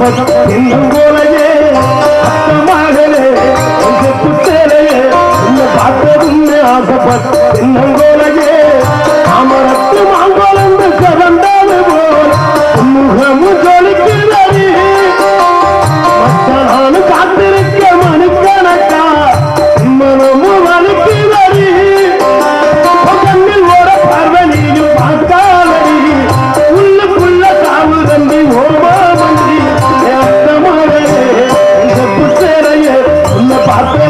இன்னும் போலையே அத்தமாகலே கொஞ்சம் புத்தலையே உன்னை பார்த்ததும் ஆசைப்பட்ட இன்னும் போலையே அமரத்து மாங்கொலந்து உன்னை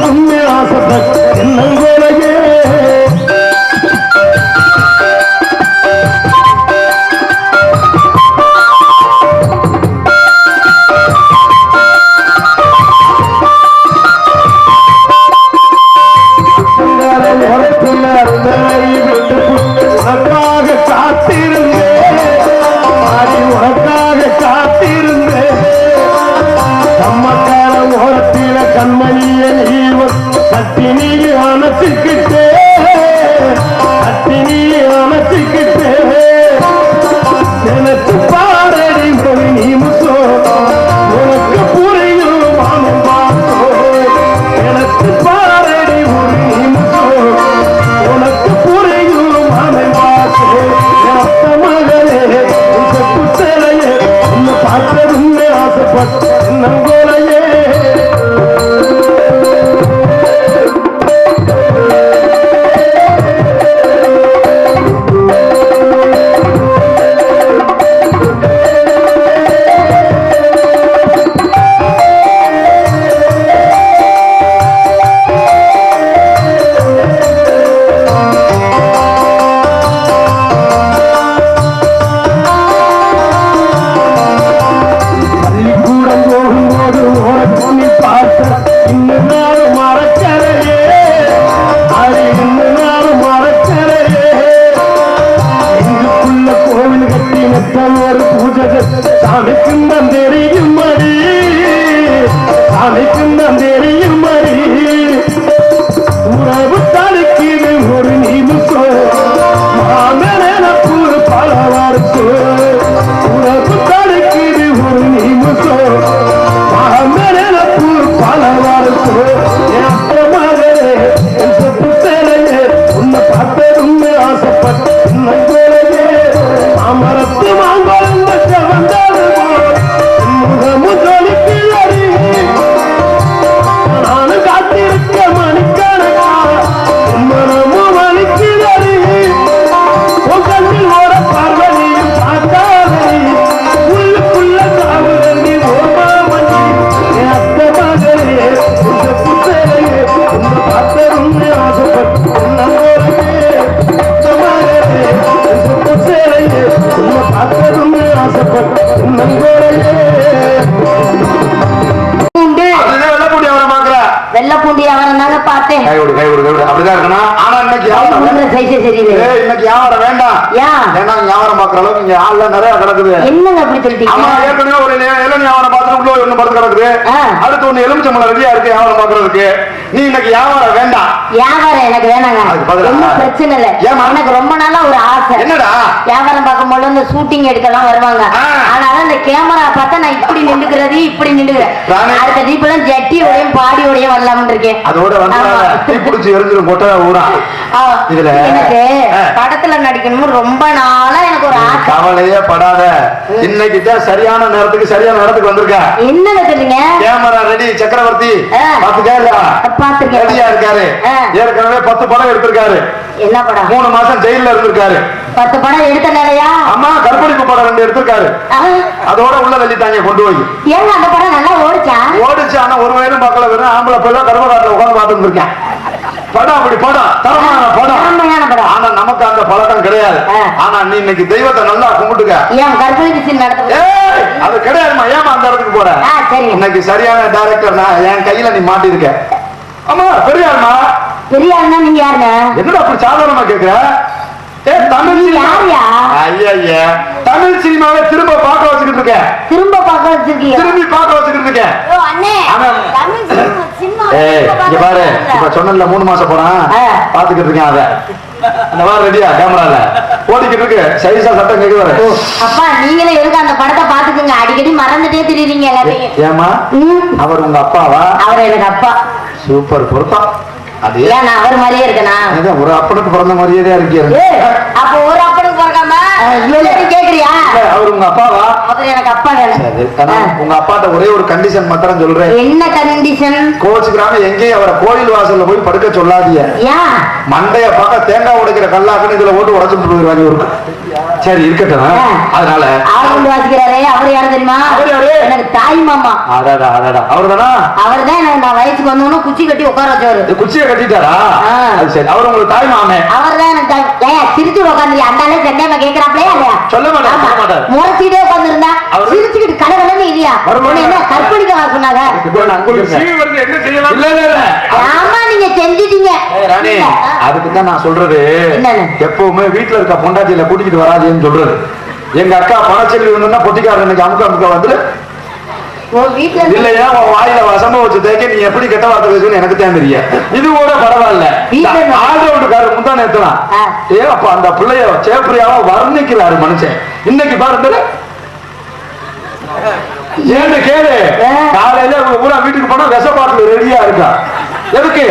பார்த்த இன்னும் ஏற்கனவே ஒரு இள- இளநீ வியாபாரம் பார்த்து உள்ள ஒண்ணு படுத்து கிடக்குது. அடுத்து ஒண்ணு எலுமிச்சம்பளம் ரெடியா இருக்கு வியாபாரம் பாக்குறதுக்கு நீ இன்னைக்கு வியாபாரம் வேண்டாம். வியாபாரம் எனக்கு வேணாங்க? ஒன்றும் பிரச்சனை இல்லை? எனக்கு ரொம்ப நாளா ஒரு ஆசை. என்னடா? வியாபாரம் பார்க்கும்போது இந்த ஷூட்டிங் எடுக்கலாம் வருவாங்க. ஆனாலும் இந்த கேமரா பார்த்தா நான் இப்படி நின்றுக்கிறது இப்படி நின்றுக்கிறேன். அடுத்த டீப்பெல்லாம் ஜட்டி உடையும் பாடி உடையும் வரலாம்னு இருக்கேன் அதோட பிடிச்சி எரிஞ்சிரும் கொட்டை ஊரா இதுல? எனக்கு. படத்துல நடிக்கணும்னு ரொம்ப நாளா எனக்கு ஒரு ஆசை. கவலையே படாத. இன்னைக்கு தான் சரியான நேரத்துக்கு சரியான நேரத்துக்கு வந்திருக்க? என்னங்க சொல்றீங்க கேமரா ரெடி சக்கரவர்த்தி. பாத்துக்கா. ரெடியா இருக்காரு. ஏற்கனவே பத்து படம் எடுத்திருக்காரு. என்ன படம்? மூணு மாசம் ஜெயில்ல இருந்திருக்காரு. பத்து படம் எடுத்த நிலையா அம்மா கற்பழிப்பு படம் ரெண்டு எடுத்திருக்காரு. அதோட உள்ள தள்ளிட்டாங்க கொண்டு போய். ஏங்க அந்த படம் நல்லா ஓடிச்சா? ஓடிச்சு ஆனா ஒரு வயலும் பார்க்கல வெறும் ஆம்பளை பிள்ளை கர்மகாட்டில் உட்கார்ந்து பார்த்துட்டு இருக்கேன். படம் அப்படி படம் தரமான படம் ஆனா நமக்கு அந்த பழக்கம் கிடையாது. ஆனா நீ இன்னைக்கு தெய்வத்தை நல்லா கும்பிட்டுக்க. அது கிடையாதுமா ஏமா அந்த இடத்துக்கு போற? இன்னைக்கு சரியான டைரக்டர் நான் என் கையில நீ மாட்டிருக்க ஆமா பெரியாருமா? பெரிய ஆளுனா நீங்க யாருங்க? என்னடா அப்படி சாதாரணமா கேக்குற? தமிழ்? ஐயா தமிழ் சினிமாவை திரும்ப பார்க்க வச்சுக்கிட்டு இருக்கேன். திரும்ப பார்க்க வச்சிருக்கீங்க திரும்பி பார்க்க வச்சுக்கிட்டு இருக்கேன். இங்க பாரு. இப்ப சொன்னல மூணு மாசம் போறான். பாத்துக்கிட்டு இருக்கேன் அத. அந்த மாதிரி ரெடியா கேமரால. ஓடிக்கிட்டு இருக்கு. சைஸா சட்டம் கேக்குது அப்பா நீங்களே எதுக்கு அந்த படத்தை பாத்துக்குங்க அடிக்கடி மறந்துட்டே திரியுறீங்க எல்லாத்தையும். ஏமா அவர் உங்க அப்பாவா? அவர் எனக்கு அப்பா. சூப்பர் பொருத்தம் அது? நான் அவர் மாதிரியே இருக்கனா? அதான் ஒரு அப்பனுக்கு பிறந்த மாதிரியே தான் இருக்கீங்க அப்ப ஒரு அப்பனுக்கு பிறக்காம இல்ல நீ கேக்குறியா? அவர் உங்க அப்பாவா? எனக்கு அப்பா வேணும். உங்க அப்பாட்ட ஒரே ஒரு கண்டிஷன் மாத்திரம் சொல்றேன். என்ன கண்டிஷன் கோச்சுக்கிறாம எங்கேயும் அவரை கோயில் வாசல்ல போய் படுக்க சொல்லாதீங்க. மண்டைய பார்க்க தேங்காய் உடைக்கிற கல்லாக்குன்னு இதுல ஓட்டு உடைச்சுட்டு போயிருவாங்க ஒரு சரி இருக்கட்டும். அதனால அவர் வாசிக்கிறாரே அவர் யாரு தெரியுமா? எனக்கு தாய் மாமா. அடாடா அடாடா. அவர்தானா? அவர் தான் எனக்கு நான் வயசுக்கு வந்தோன்னு குச்சி கட்டி உட்கார வச்சவரு. குச்சியை கட்டிட்டாரா? சரி. அவர் உங்களுக்கு தாய் மாமே. அவர் தான் எனக்கு தாய்- ஏன் சிரிச்சு உட்காந்து அந்தாலே சென்னையமா கேக்குறாப்லையா இல்லையா சொல்ல மாட்டார். முறைச்சிட்டே உட்காந்துருந்தா அவர் சிரிச்சுக்கிட்டு கடவுளன்னு இல்லையா? என்ன கற்பழிக்க வர சொன்னாங்க? ஆமா நீங்க செஞ்சிட்டீங்க. அதுக்கு தான் நான் சொல்றது? எப்பவுமே வீட்டுல இருக்க பொண்டாட்டியில கூட்டிக்கிட்டு வராதுன்னு சொல்றது. எங்க அக்கா பணச்செல்வி வந்தா பொட்டிக்காரன் அமுக்க அமுக்க இருந்து- இல்லையா உன் வாயில வசம்ப வச்சு தேய்க்க நீ எப்படி கெட்ட வார்த்தை பேசுன்னு எனக்கு தான் தெரியும். இது கூட பரவாயில்ல. ஆல்ரவுண்டுக்காரர் முந்தா நேத்துலாம் ஆ. ஏ அப்ப அந்த பிள்ளைய சேப்பரியாவ வர்ணிக்கிறாரு மனுஷன். இன்னைக்கு பாருங்க ஏன்னு கேளு. காலையில பூரா வீட்டுக்கு போனா விஷ பாட்டில் ரெடியா இருக்கா? எதுக்கு?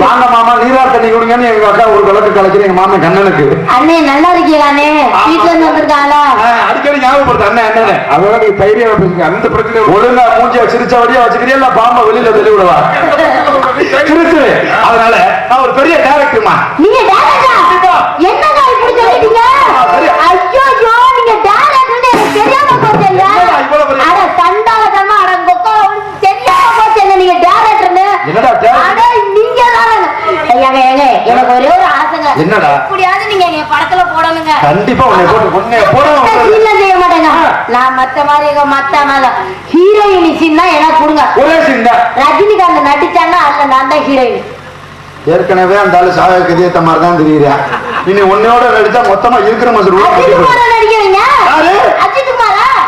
வாங்க மாமா நீரார் தண்ணி குடிங்கன்னு எங்க அக்கா ஒரு கலக்கு கலக்குற எங்க மாமன் கண்ணனுக்கு. அண்ணே நல்லா இருக்கீங்களா அண்ணே வீட்டுல இருந்து வந்திருக்காங்களா? அடிக்கடி ஞாபகப்படுத்த அண்ணன் என்னன்னு அதோட நீ தைரியம் பேசுங்க அந்த பிரச்சனை ஒழுங்கா மூஞ்சிய சிரிச்ச வழியா வச்சுக்கிறியா இல்ல பாம்ப வெளியில தள்ளி விடவா சிரிச்சு. அதனால நான் ஒரு பெரிய டேரக்டர்மா நீங்க டேரக்டா என்னங்க இப்படி சொல்லிட்டீங்க ஏங்க எனக்கு ஒரே ஒரு ஆசைங்க. என்னடா? எப்படியாவது நீங்க எங்க படத்துல போடணுங்க. கண்டிப்பா உன்னை போட்டு உன்னை போட சீன்ல செய்ய மாட்டேங்க. நான் மத்த மாதிரி எங்க மத்த மேல ஹீரோயின் சீன் தான் எனக்கு கொடுங்க ஒரே சீன் தான் ரஜினிகாந்த் நடிச்சான்னா அதுல நான் தான் ஹீரோயின். ஏற்கனவே அந்த ஆளு சாக கதியத்த மாதிரி தான் தெரியுறா இனி உன்னையோட நடிச்சா மொத்தமா இருக்கிற குமாரா நடிக்கிறீங்க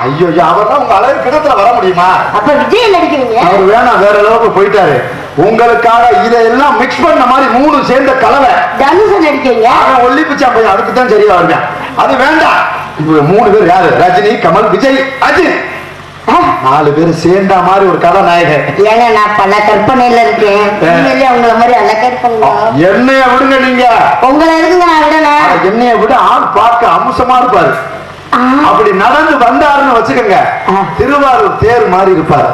ஐயோ அவர் தான் உங்க அளவு கிடத்துல வர முடியுமா? அப்ப விஜய் நடிக்கிறீங்க அவர் வேணாம் வேற அளவுக்கு போயிட்டாரு. உங்களுக்காக இதெல்லாம் மிக்ஸ் பண்ண மாதிரி மூணு சேர்ந்த கலவை. தனுஷ நடிக்கிறீங்க அவன் ஒல்லி பிச்சா போய் அதுக்கு தான் சரியா வருவேன் அது வேண்டாம். இப்ப மூணு பேர் யாரு? ரஜினி கமல் விஜய் அஜித். ஆ, நாலு பேர் சேர்ந்த மாதிரி ஒரு கதாநாயகன். ஏங்க நான் பல கற்பனையில இருக்கேன். உண்மையிலே உங்களை மாதிரி அழகா இருப்பீங்க என்னைய விடுங்க நீங்க. உங்களை இருக்குங்க நான் விடணும் ஆனா என்னைய விட ஆள் பார்க்க அம்சமா இருப்பாரு. அப்படி நடந்து வந்தாருன்னு வச்சுக்கோங்க. திருவாரூர் தேர் மாதிரி இருப்பாரு.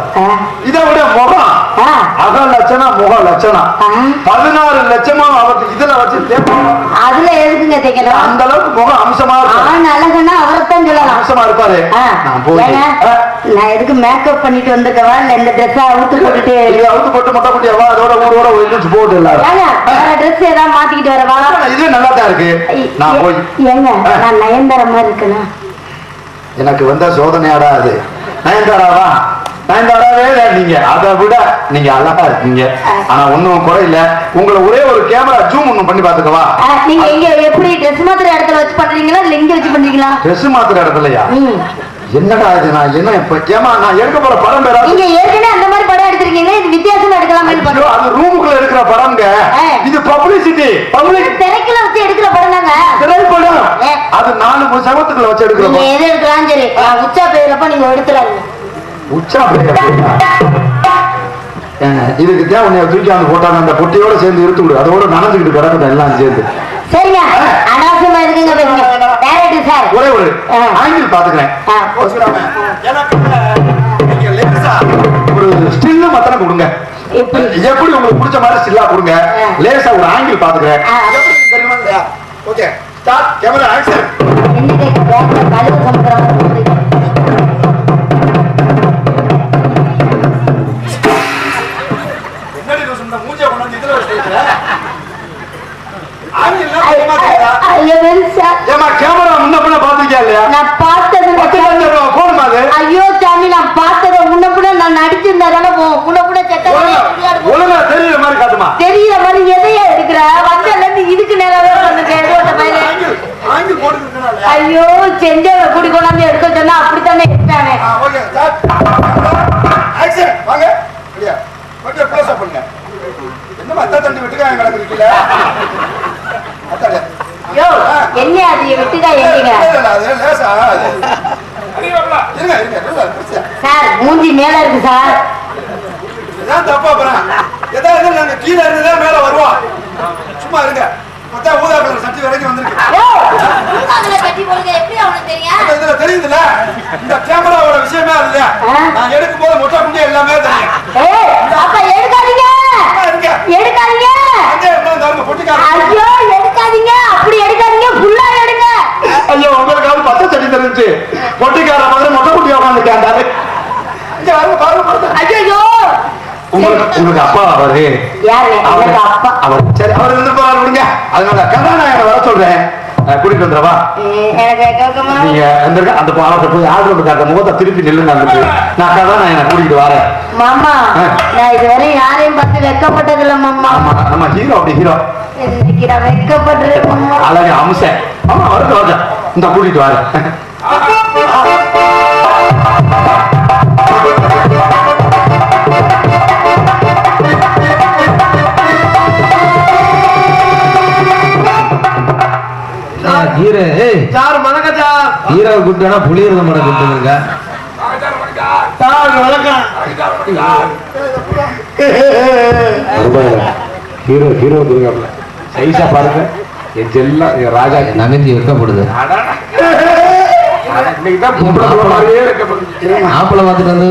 இதை விட முகம் ஆ, லட்சணம் முக லட்சணம் ஆ. பதினாறு லட்சமும் அவருக்கு இதுல வச்சு அதுல எதுக்குங்க தைக்கணும் அந்த அளவுக்கு முகம் அம்சமா ஆண் அழகுன்னா அவரைத்தான் சொல்லலாம். அம்சமா இருப்பாரு நான் எதுக்கு மேக்கப் பண்ணிட்டு வந்திருக்கவா? இல்ல இந்த ட்ரெஸ்ஸா அவுத்து போட்டுட்டு அவுத்து போட்டு மொட்டை குட்டியாவா அதோட ஊரோட போட்டு வேற ட்ரெஸ் ஏதாவது மாத்திக்கிட்டு வரவா? இதுவே நல்லா தான் இருக்கு நான் போய் ஏங்க. நான் நயன்தார மாதிரி இருக்கணும். எனக்கு வந்த சோதனையாடா அது. நயன்தாராவா? நயன்தாராவே இல்ல நீங்க அதை விட நீங்க அழகா இருக்கீங்க. ஆனா ஒண்ணும் குறையில உங்களை ஒரே ஒரு கேமரா ஜூம் ஒண்ணு பண்ணி பாத்துக்கவா நீங்க எங்க எப்படி ட்ரெஸ் மாத்திர இடத்துல வச்சு பண்றீங்களா? இல்ல இங்க வச்சு பண்றீங்களா? ட்ரெஸ் மாத்துற இடத்துலயா. என்னடா இது நான் என்ன இப்ப ஏமா நான் எடுக்க போற படம் பேரா நீங்க ஏற்கனவே அந்த மாதிரி படம் எடுத்திருக்கீங்களா இது வித்தியாசமா எடுக்கலாமே அது ரூமுக்குள்ள இருக்கிற படம்ங்க. இது பப்ளிசிட்டி பப்ளிக் திரைக்குள்ள வச்சு எடுக்கிற படம் தாங்க திரைப்படம். அது நாலு சமத்துக்குள்ள வச்சு எடுக்கிற படம். எது எடுக்கலாம் சரி. நான் உச்சா போயிருப்ப நீங்க எடுத்துறாங்க இதுக்கு தான் உன்னை தூக்கி அந்த போட்டாங்க. அந்த பொட்டியோட சேர்ந்து இழுத்து விடு. அதோட நனைஞ்சுக்கிட்டு கிடக்கட்டும் எல்லாம் சேர்ந்து. சரிங்க. அனாவசியமா இருக்குங்க பேசுங்க டேரக்டர் சார் ஒரே ஒரு. ஆங்கிள் பாத்துக்கிறேன். ஒரு ஸ்டில்லு மத்தனை கொடுங்க. எப்படி? உங்களுக்கு பிடிச்ச மாதிரி ஸ்டில்லா கொடுங்க. லேசா ஒரு ஆங்கிள் பாத்துக்கிறேன்? Okay start camera action sir மூஞ்சி மேல இருக்கு சார். இதான் தப்பா போறேன். ஏதாவது நாங்க கீழே இருந்துதான் மேல வருவோம். சும்மா இருங்க. மொத்தம் ஊதா கலர் சட்டி வரைக்கும் வந்திருக்கு இதுல தெரியுதுல்ல? இந்த கேமராவோட விஷயமே ஆ. நான் எடுக்கும் போது மொட்டை குண்டி எல்லாமே தெரியும். எடுக்காதீங்க. எடுக்காதீங்க. இருந்தா எடுக்காதீங்க. அப்படி எடுக்காதீங்க. ஃபுல்லா எடுங்க ஐயோ உங்களுக்காவது பச்சை சட்டி தெரிஞ்சு பொட்டிக்கார மாதிரி மொட்டை குட்டி பாருங்க ஐயோ உங்களுக்கு உங்களுக்கு அப்பா. அவரு. சரி அவர் இருந்து போறாரு விடுங்க. அதனால கதாநாயகனை வர சொல்றேன். கூட்டிட்டு வந்துடவா? நீங்க அந்த அந்த பாவத்தை போய் ஆர்டர் காட்ட முகத்தை திருப்பி நில்லுங்க அங்கிட்டு. நான் கதாநாயகனை கூட்டிட்டு வரேன். மாமா. நான் இதுவரை யாரையும் பார்த்து வெக்கப்பட்டது இல்ல மாமா நம்ம ஹீரோ அப்படி ஹீரோ. இன்னைக்கு நான் வெக்கப்படுறேன் அழகு அம்சம் ஆமா இந்த கூட்டிட்டு வரேன். ஹீரோ ஏய். சார் வணக்கம் சார். ஹீரோ கூப்பிட்டா புளியறத மாட கூப்பிட்டுருங்க சார் வணக்கம். ஹீரோ ஹீரோ கொடுங்க. சைஸா பாருங்க. என் செல்லம் என் ராஜா நகஞ்சி வைக்கப்படுது இன்னைக்கு தான் பொம்பளை பிள்ளை மாதிரியே வைக்கப்படுது. ஆப்பிள பார்த்துட்டு வந்து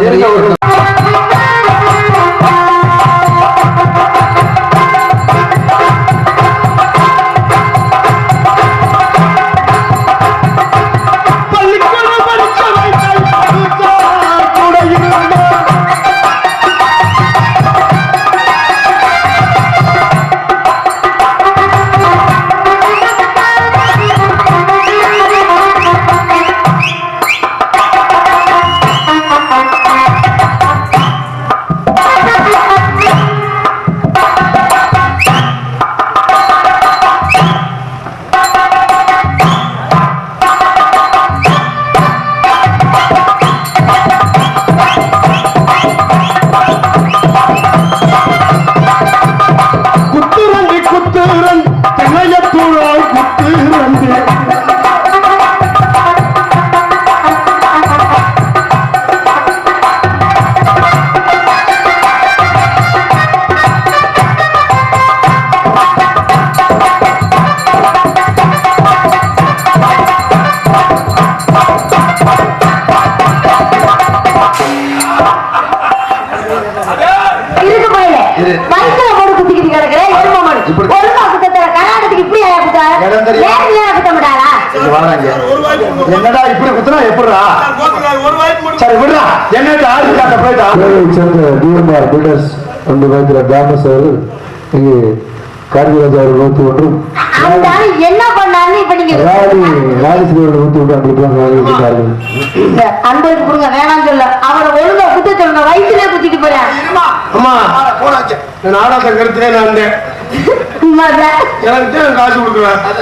வயிற்றுல போட்டு குத்திக்கிட்டு கிடக்குற எரும மாடு இப்படி- ஒழுங்கா குத்தத்தர கர்நாடகத்துக்கு இப்படி தெரியும். நேரத்துல குத்த மாட்டாரா. ஒரு என்னடா இப்படி குத்துனா எப்படிடா? ஒரு சரி விடுறா. என்ன ஆறு காட்ட போயிட்டா? சேர்ந்த டிஎம்ஆர் பில்டர்ஸ் என்று வைக்கிற தாமஸ் அவர்கள் இங்கு கார்த்திராஜ் அவர்கள் நூத்தி ஒன்றும் என்ன பண்ணாருன்னு இப்ப நீங்க ராணி ராணிஸ்ரீ அவர்கள் நூத்தி ஒன்று வாங்கிவிட்டார்கள் இந்த அன்பருக்கு கொடுங்க வேணாம்னு சொல்ல. அவரை ஒழுங்கா குத்த சொல்லுங்க வயிற்றுல குத்திட்டு போறேன். அம்மா போனாங்க நான் நாடகத்தை கருத்துனே நான் வந்தேன் எனக்கு காசு கொடுக்குறேன். அது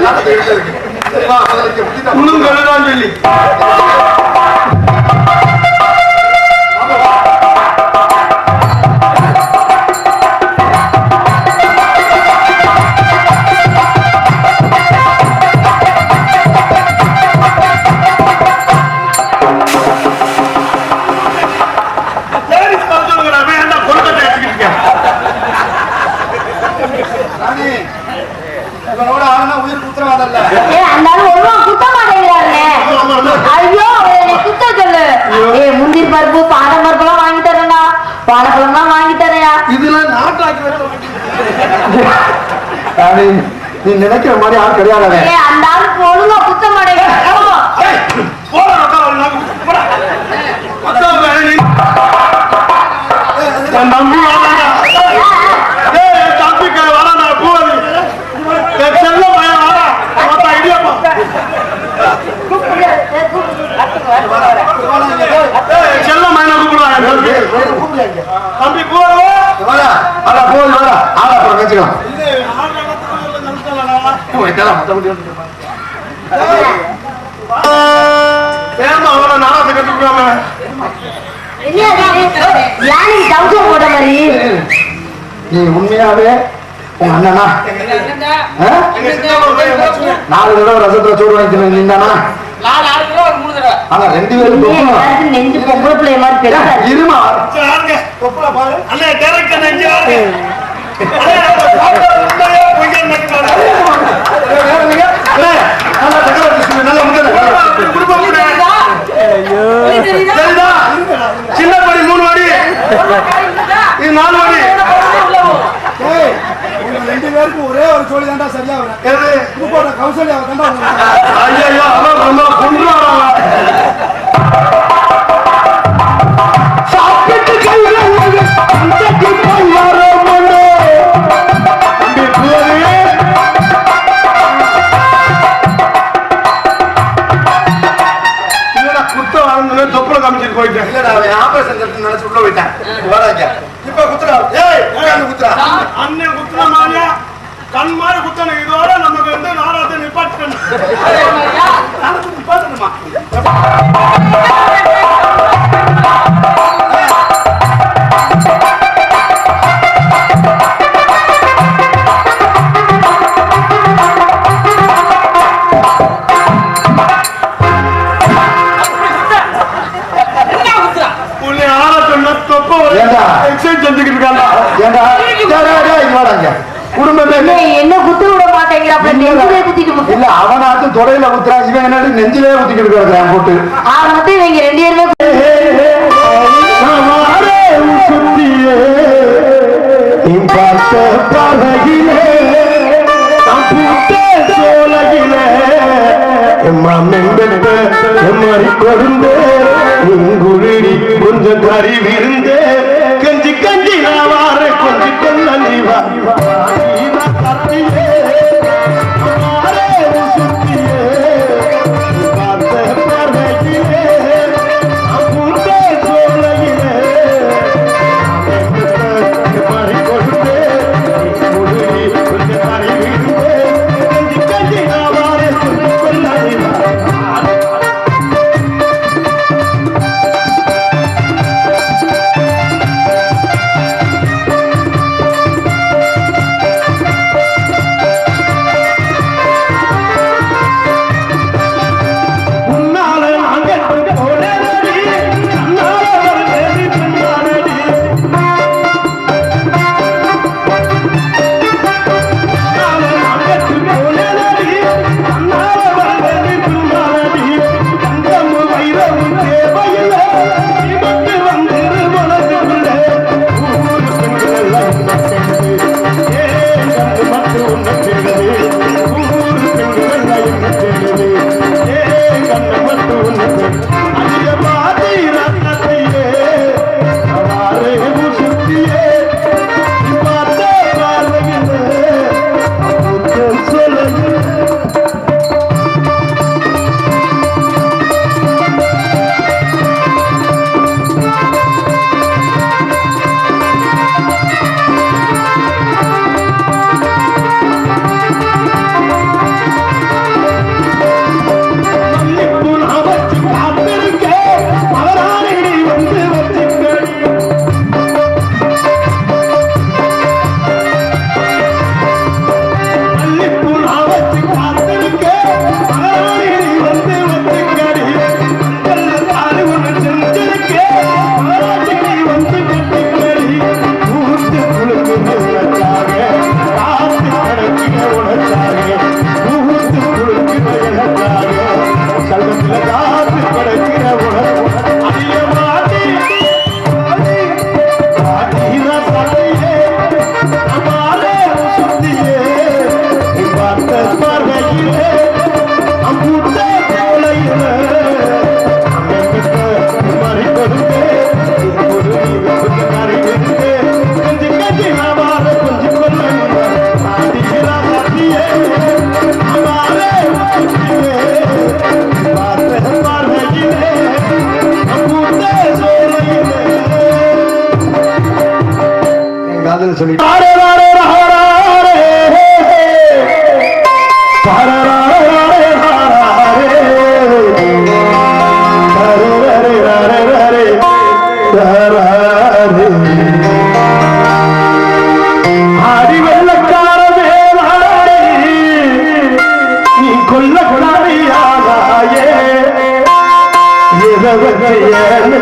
நீ நினைக்கிற மாதிரி ஆள் கிடையாது. அந்த ஆளுக்கு ஒழுங்கா குத்த மாட்டேங்கிறாரு போடா அக்கா ஒரு நாக்கு போடா. அக்கா வேணா நீ. என் தம்பி அட போய் வாடா ஆளா அப்புறம் வச்சுக்கலாம். இது ஆள் நடத்துறதுல நிறுத்தலடா. ஏமா அவனை நாளாத்த கட்டுக்காம நீ உண்மையாவே உங்க அண்ணனா. நாலு தடவை ரசத்துல சோறு வாங்கி நின்றானா ஆனா ரெண்டு பேரும். இருமா. பாரு. அண்ணே, சின்ன படி மூணு இது நாலு ரெண்டு ஒரே ஒரு சோழி தாண்டா சரியா வரும் கௌசல்யா தாண்டா ஐயோ அவன் ரொம்ப சாப்பிட்டு அவனாச்சும் தொடையில குத்துறா இவன் என்னடி நெஞ்சிலே குத்திக்கிட்டு இருக்கிறான் போட்டு. ஆக மொத்தம் இவங்க ரெண்டு பேருமே சுத்தியே பார்த்த பழகிலே சோலகிலே எம்மா மென்பெட்ட எம்மாரி கொடுந்தே. உங்குருடி கொஞ்சம் கறி விருந்தே. கஞ்சி கஞ்சி நான் வார கொஞ்சம் கொல்ல நீ வா.